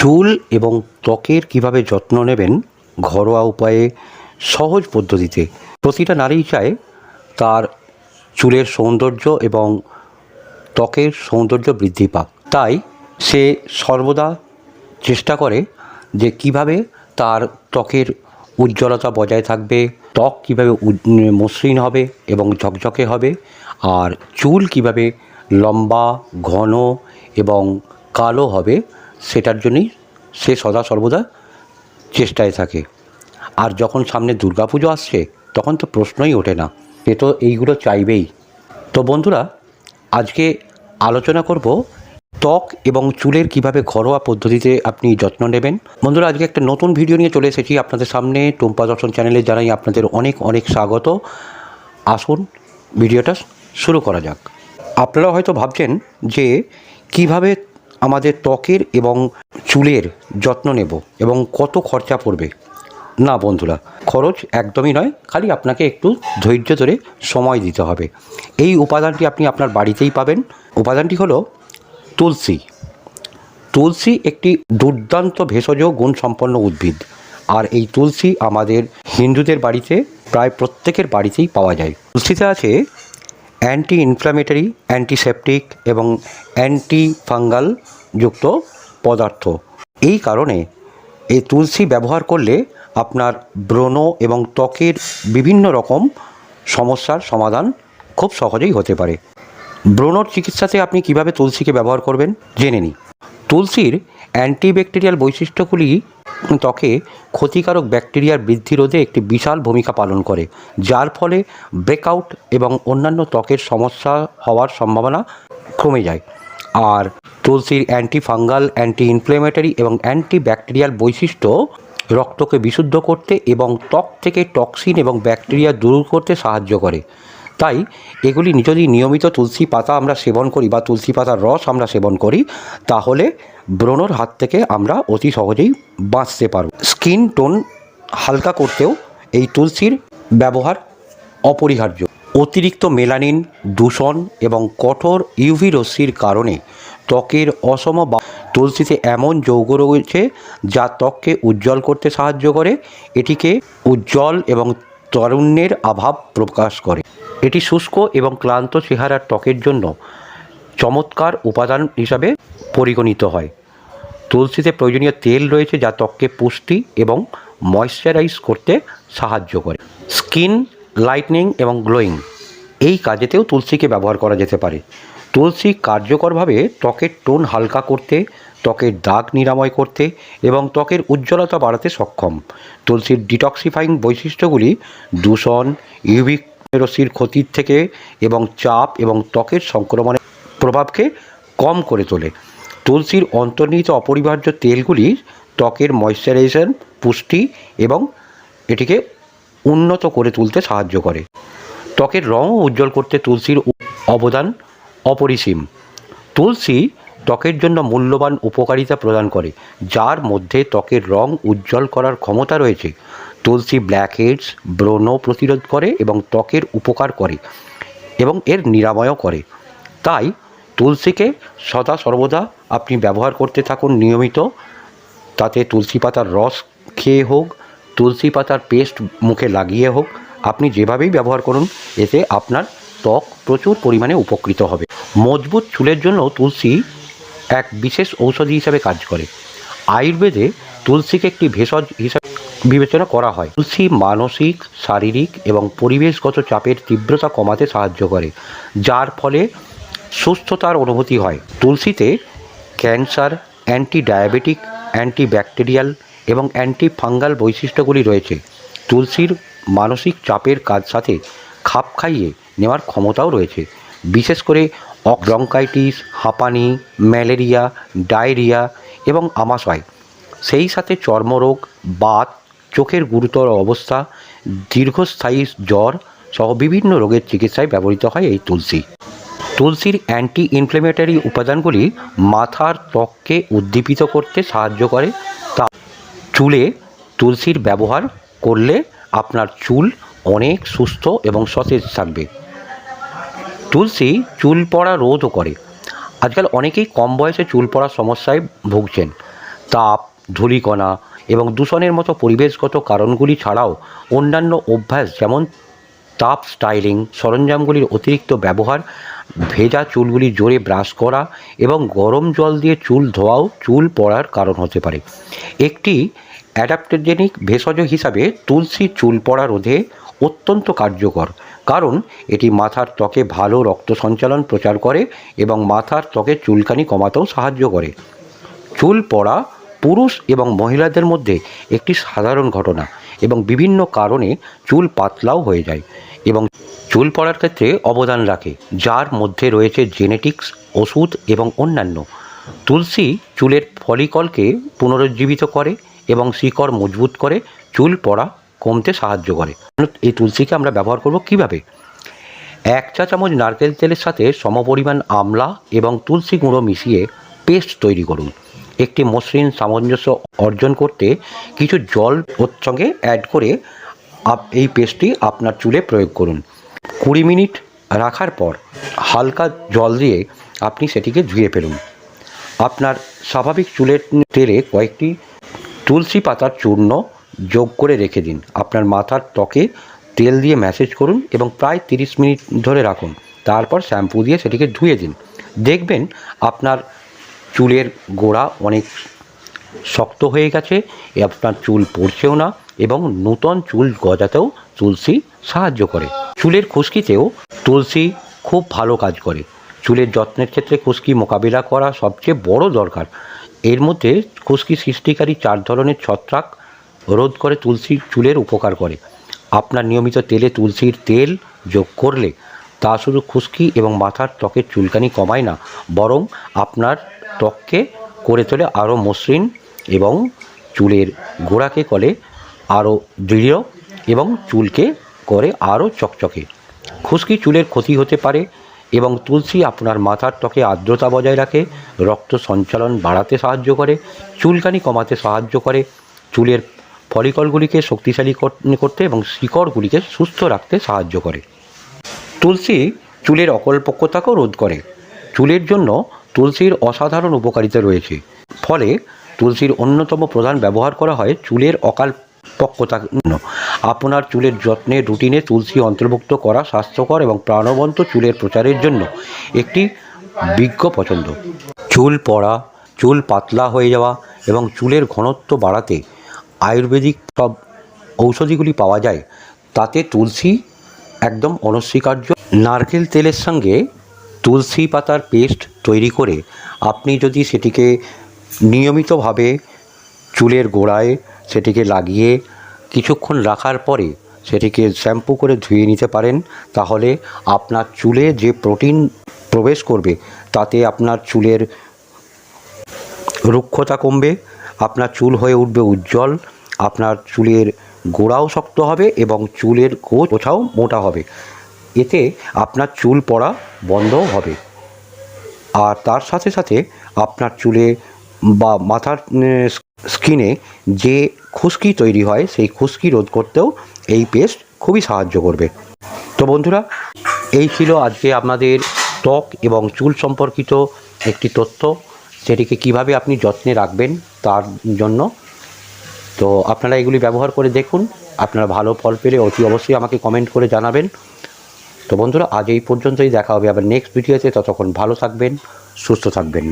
চুল এবং ত্বকের কীভাবে যত্ন নেবেন ঘরোয়া উপায়ে সহজ পদ্ধতিতে। প্রতিটা নারী চায় তার চুলের সৌন্দর্য এবং ত্বকের সৌন্দর্য বৃদ্ধি পাক। তাই সে সর্বদা চেষ্টা করে যে কীভাবে তার ত্বকের উজ্জ্বলতা বজায় থাকবে, ত্বক কীভাবে মসৃণ হবে এবং ঝকঝকে হবে, আর চুল কীভাবে লম্বা, ঘন এবং কালো হবে সেটার জন্যই সে সদা সর্বদা চেষ্টায় থাকে। আর যখন সামনে দুর্গাপুজো আসছে, তখন তো প্রশ্নই ওঠে না। সে তো এইগুলো চাইবেই। তো বন্ধুরা, আজকে আলোচনা করব ত্বক এবং চুলের কীভাবে ঘরোয়া পদ্ধতিতে আপনি যত্ন নেবেন। বন্ধুরা, আজকে একটা নতুন ভিডিও নিয়ে চলে এসেছি আপনাদের সামনে। টুম্পা দর্শন চ্যানেলে জানাই আপনাদের অনেক অনেক স্বাগত। আসুন, ভিডিওটা শুরু করা যাক। আপনারা হয়তো ভাবছেন যে কীভাবে আমাদের ত্বকের এবং চুলের যত্ন নেব এবং কত খরচা পড়বে? না বন্ধুরা, খরচ একদমই নয়, খালি আপনাকে একটু ধৈর্য ধরে সময় দিতে হবে। এই উপাদানটি আপনি আপনার বাড়িতেই পাবেন। উপাদানটি হলো তুলসী। তুলসী একটি দুর্দান্ত ভেষজ গুণসম্পন্ন উদ্ভিদ। আর এই তুলসী আমাদের হিন্দুদের বাড়িতে, প্রায় প্রত্যেকের বাড়িতেই পাওয়া যায়। তুলসীতে আছে অ্যান্টি ইনফ্ল্যামেটরি অ্যান্টিসেপটিক এবং অ্যান্টি ফাঙ্গাল যুক্ত পদার্থ। এই কারণে এই তুলসী ব্যবহার করলে আপনার ব্রণ এবং ত্বকের বিভিন্ন রকম সমস্যার সমাধান খুব সহজেই হতে পারে। ব্রণর চিকিৎসাতে আপনি কীভাবে তুলসীকে ব্যবহার করবেন, জেনে নিই তুলসীর অ্যান্টিব্যাকটেরিয়াল বৈশিষ্ট্যগুলি ত্বকে ক্ষতিকারক ব্যাকটেরিয়ার বৃদ্ধি রোধে একটি বিশাল ভূমিকা পালন করে, যার ফলে ব্রেকআউট এবং অন্যান্য ত্বকের সমস্যা হওয়ার সম্ভাবনা কমে যায়। আর তুলসীর অ্যান্টি ফাঙ্গাল অ্যান্টি ইনফ্লেমেটরি এবং অ্যান্টি ব্যাকটেরিয়াল বৈশিষ্ট্য রক্তকে বিশুদ্ধ করতে এবং ত্বক থেকে টক্সিন এবং ব্যাকটেরিয়া দূর করতে সাহায্য করে। তাই এগুলি যদি নিয়মিত তুলসী পাতা আমরা সেবন করি বা তুলসী পাতার রস আমরা সেবন করি, তাহলে ব্রণর হাত থেকে আমরা অতি সহজেই বাঁচতে পারব। স্কিন টোন হালকা করতেও এই তুলসীর ব্যবহার অপরিহার্য। অতিরিক্ত মেলানিন, দূষণ এবং কঠোর ইউভি রশ্মির কারণে ত্বকের অসম বা তুলসীতে এমন যৌগ রয়েছে যা ত্বককে উজ্জ্বল করতে সাহায্য করে, এটিকে উজ্জ্বল এবং তরুণ্যের অভাব প্রকাশ করে। এটি শুষ্ক এবং ক্লান্ত চেহারার ত্বকের জন্য চমৎকার উপাদান হিসাবে পরিগণিত হয়। তুলসীতে প্রয়োজনীয় তেল রয়েছে যা ত্বককে পুষ্টি এবং ময়শ্চারাইজ করতে সাহায্য করে। স্কিন লাইটনিং এবং গ্লোয়িং এই কাজেতেও তুলসীকে ব্যবহার করা যেতে পারে। তুলসী কার্যকরভাবে ত্বকের টোন হালকা করতে, ত্বকের দাগ নিরাময় করতে এবং ত্বকের উজ্জ্বলতা বাড়াতে সক্ষম। তুলসীর ডিটক্সিফাইং বৈশিষ্ট্যগুলি দূষণ ইউভিক ক্ষতির থেকে এবং চাপ এবং ত্বকের সংক্রমণের প্রভাবকে কম করে তোলে। তুলসীর অন্তর্নিহিত অপরিহার্য তেলগুলি ত্বকের ময়শ্চারাইজেশন পুষ্টি এবং এটিকে উন্নত করে তুলতে সাহায্য করে। ত্বকের রঙও উজ্জ্বল করতে তুলসীর অবদান অপরিসীম। তুলসী ত্বকের জন্য মূল্যবান উপকারিতা প্রদান করে, যার মধ্যে ত্বকের রং উজ্জ্বল করার ক্ষমতা রয়েছে। তুলসী ব্ল্যাক হেডস ব্রণ প্রতিরোধ করে এবং ত্বকের উপকার করে এবং এর নিরাময়ও করে। তাই তুলসীকে সদা সর্বদা আপনি ব্যবহার করতে থাকুন নিয়মিত। তাতে তুলসী পাতার রস খেয়ে হোক, তুলসী পাতার পেস্ট মুখে লাগিয়ে হোক, আপনি যেভাবেই ব্যবহার করুন, এতে আপনার ত্বক প্রচুর পরিমাণে উপকৃত হবে। মজবুত চুলের জন্য তুলসী এক বিশেষ ঔষধি হিসাবে কাজ করে। আয়ুর্বেদে তুলসীকে একটি ভেষজ হিসাবে বিবেচনা করা হয়। তুলসী মানসিক, শারীরিক এবং পরিবেশগত চাপের তীব্রতা কমাতে সাহায্য করে, যার ফলে সুস্থতার অনুভূতি হয়। তুলসীতে cancer anti diabetic anti bacterial এবং অ্যান্টি ফাঙ্গাল বৈশিষ্ট্যগুলি রয়েছে। তুলসীর মানসিক চাপের কাজ সাথে খাপ খাইয়ে নেওয়ার ক্ষমতাও রয়েছে। বিশেষ করে ব্রঙ্কাইটিস, হাঁপানি, ম্যালেরিয়া, ডায়রিয়া এবং আমাশয়। সেই সাথে চর্মরোগ, বাত, চোখের গুরুতর অবস্থা, দীর্ঘস্থায়ী জ্বর সহ বিভিন্ন রোগের চিকিৎসায় ব্যবহৃত হয় এই তুলসী। তুলসীর অ্যান্টি ইনফ্লেমেটরি উপাদানগুলি মাথার ত্বককে উদ্দীপিত করতে সাহায্য করে। তা চুলে তুলসীর ব্যবহার করলে আপনার চুল অনেক সুস্থ এবং সতেজ থাকবে। তুলসী চুল পড়া রোধও করে। আজকাল অনেকেই কম বয়সে চুল পড়ার সমস্যায় ভুগছেন। তাপ, ধূলিকণা এবং দূষণের মতো পরিবেশগত কারণগুলি ছাড়াও অন্যান্য অভ্যাস যেমন তাপ স্টাইলিং, সরঞ্জামগুলির অতিরিক্ত ব্যবহার ভেজা চুলগুলি জোরে ব্রাশ করা এবং গরম জল দিয়ে চুল ধোয়াও চুল পড়ার কারণ হতে পারে। একটি অ্যাডাপ্টোজেনিক ভেষজ হিসাবে তুলসী চুল পড়া রোধে অত্যন্ত কার্যকর, কারণ এটি মাথার ত্বকে ভালো রক্ত সঞ্চালন প্রচার করে এবং মাথার ত্বকে চুলকানি কমাতেও সাহায্য করে। চুল পড়া পুরুষ এবং মহিলাদের মধ্যে একটি সাধারণ ঘটনা এবং বিভিন্ন কারণে চুল পাতলাও হয়ে যায়। এবং চুল পড়ার ক্ষেত্রে অবদান রাখে, যার মধ্যে রয়েছে জেনেটিক্স ওষুধ এবং অন্যান্য। তুলসী চুলের ফলিকলকে পুনরুজ্জীবিত করে এবং শিকড় মজবুত করে চুল পড়া কমতে সাহায্য করে। এই তুলসীকে আমরা ব্যবহার করব কীভাবে? এক চা চামচ নারকেল তেলের সাথে সমপরিমাণ আমলা এবং তুলসী গুঁড়ো মিশিয়ে পেস্ট তৈরি করুন। একটি মসৃণ সামঞ্জস্য অর্জন করতে কিছু জল ওর সঙ্গে অ্যাড করে আপ এই পেস্টটি আপনার চুলে প্রয়োগ করুন। কুড়ি মিনিট রাখার পর হালকা জল দিয়ে আপনি সেটিকে ধুয়ে ফেলুন। আপনার স্বাভাবিক চুলের তেলে কয়েকটি তুলসী পাতার চূর্ণ যোগ করে রেখে দিন। আপনার মাথার ত্বকে তেল দিয়ে ম্যাসেজ করুন এবং প্রায় তিরিশ মিনিট ধরে রাখুন। তারপর শ্যাম্পু দিয়ে সেটিকে ধুয়ে দিন। দেখবেন আপনার চুলের গোড়া অনেক শক্ত হয়ে গেছে, আপনার চুল পড়ছেও না এবং নূতন চুল গজাতেও তুলসী সাহায্য করে। চুলের খুশকিতেও তুলসী খুব ভালো কাজ করে। চুলের যত্নের ক্ষেত্রে খুশকি মোকাবিলা করা সবচেয়ে বড় দরকার। এর মধ্যে খুশকি সৃষ্টিকারী চার ধরনের ছত্রাক রোধ করে তুলসী চুলের উপকার করে। আপনার নিয়মিত তেলে তুলসীর তেল যোগ করলে তা শুধু খুশকি এবং মাথার ত্বকের চুলকানি কমায় না, বরং আপনার ত্বককে করে তোলে আরও মসৃণ এবং চুলের গোড়াকে করে আরও দৃঢ় এবং চুলকে করে আরও চকচকে। খুশকি চুলের ক্ষতি হতে পারে এবং তুলসী আপনার মাথার ত্বকে আর্দ্রতা বজায় রাখে, রক্ত সঞ্চালন বাড়াতে সাহায্য করে, চুলকানি কমাতে সাহায্য করে, চুলের ফলিকলগুলিকে শক্তিশালী করতে এবং শিকড়গুলিকে সুস্থ রাখতে সাহায্য করে। তুলসী চুলের অকল্পক্যতাকেও রোধ করে। চুলের জন্য তুলসীর অসাধারণ উপকারিতা রয়েছে। ফলে তুলসীর অন্যতম প্রধান ব্যবহার করা হয় চুলের অকাল জন্য আপনার চুলের যত্নে রুটিনে তুলসী অন্তর্ভুক্ত করা স্বাস্থ্যকর এবং প্রাণবন্ত চুলের প্রচারের জন্য একটি বিজ্ঞ পছন্দ। চুল পড়া, চুল পাতলা হয়ে যাওয়া এবং চুলের ঘনত্ব বাড়াতে আয়ুর্বেদিক সব ঔষধিগুলি পাওয়া যায়। তাতে তুলসী একদম অনস্বীকার্য। নারকেল তেলের সঙ্গে তুলসী পাতার পেস্ট তৈরি করে আপনি যদি সেটিকে নিয়মিতভাবে চুলের গোড়ায় সেটিকে লাগিয়ে কিছুক্ষণ রাখার পরে সেটিকে শ্যাম্পু করে ধুয়ে নিতে পারেন। তাহলে আপনার চুলে যে প্রোটিন প্রবেশ করবে, তাতে আপনার চুলের রুক্ষতা কমবে, আপনার চুল হয়ে উঠবে উজ্জ্বল, আপনার চুলের গোড়াও শক্ত হবে এবং চুলের গোছাও মোটা হবে। এতে আপনার চুল পড়া বন্ধও হবে। আর তার সাথে সাথে আপনার চুলে বা মাথার স্কিনে যে খুশকি তৈরি হয়, সেই খুশকি রোধ করতেও এই পেস্ট খুবই সাহায্য করবে। তো বন্ধুরা, এই ছিল আজকে আপনাদের ত্বক এবং চুল সম্পর্কিত একটি তথ্য সেটিকে কীভাবে আপনি যত্নে রাখবেন তার জন্য। তো আপনারা এগুলি ব্যবহার করে দেখুন, আপনারা ভালো ফল পেলে অতি অবশ্যই আমাকে কমেন্ট করে জানাবেন। তো বন্ধুরা, আজ এই পর্যন্তই, দেখা হবে আবার নেক্সট ভিডিওতে ততক্ষণ ভালো থাকবেন, সুস্থ থাকবেন।